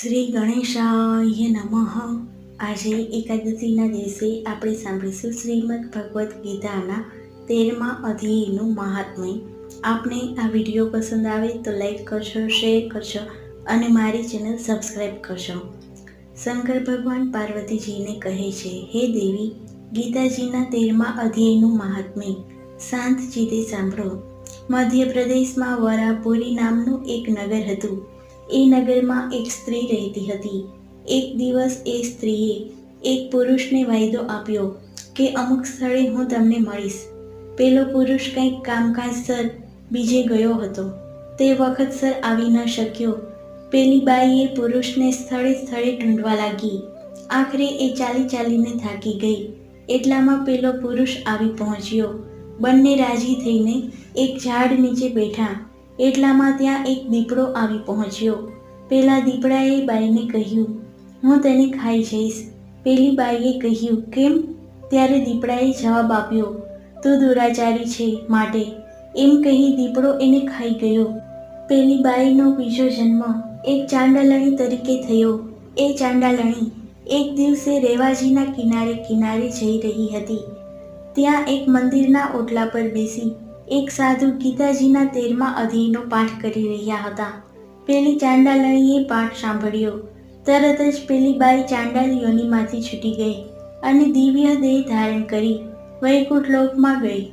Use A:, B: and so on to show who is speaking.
A: શ્રી ગણેશાય નમઃ. આજે એકાદશીના દિવસે આપણે સાંભળીશું શ્રીમદ ભગવદ્ ગીતાના તેરમા અધ્યાયનું મહાત્મય. આપને આ વીડિયો પસંદ આવે તો લાઈક કરશો શેર કરશો અને મારી ચેનલ સબસ્ક્રાઈબ કરશો શંકર ભગવાન પાર્વતીજીને કહે છે, હે દેવી, ગીતાજીના તેરમા અધ્યાયનું મહાત્મ્ય. શાંત ચિત્તે સાંભળો. મધ્યપ્રદેશમાં વરાપુરી નામનું એક નગર હતું. એ નગરમાં એક સ્ત્રી રહેતી હતી. એક દિવસ એ સ્ત્રીએ એક પુરુષને વાયદો આપ્યો કે, અમુક સ્થળે હું તમને મળીશ. પેલો પુરુષ કંઈક કામકાજ સર બીજે ગયો હતો. તે વખત સર આવી ન શક્યો. પેલી બાઈએ પુરુષને સ્થળે સ્થળે ઢૂંઢવા લાગી. આખરે એ ચાલી ચાલીને થાકી ગઈ. એટલામાં પેલો પુરુષ આવી પહોંચ્યો. બંને રાજી થઈને એક ઝાડ નીચે બેઠા. એટલામાં ત્યાં એક દીપડો આવી પહોંચ્યો. પેલા દીપડાએ બાઈને કહ્યું, હું તેને ખાઈ જઈશ. પેલી બાઈએ કહ્યું, કેમ? ત્યારે દીપડાએ જવાબ આપ્યો, તું દુરાચારી છે માટે. એમ કહી દીપડો એને ખાઈ ગયો. પેલી બાઈનો બીજો જન્મ એક ચાંડાલણી તરીકે થયો. એ ચાંડાલણી એક દિવસે રેવાજીના કિનારે કિનારે જઈ રહી હતી. ત્યાં એક મંદિરના ઓટલા પર બેસી એક સાધુ ગીતાજીના તેરમા અધ્યયનો પાઠ કરી રહ્યા હતા. પેલી ચાંડાલણીએ પાઠ સાંભળ્યો. તરત જ પેલી બાઈ ચાંડાલ યોનીમાંથી છૂટી ગઈ અને દિવ્ય દેહ ધારણ કરી વૈકુંઠ લોકમાં ગઈ.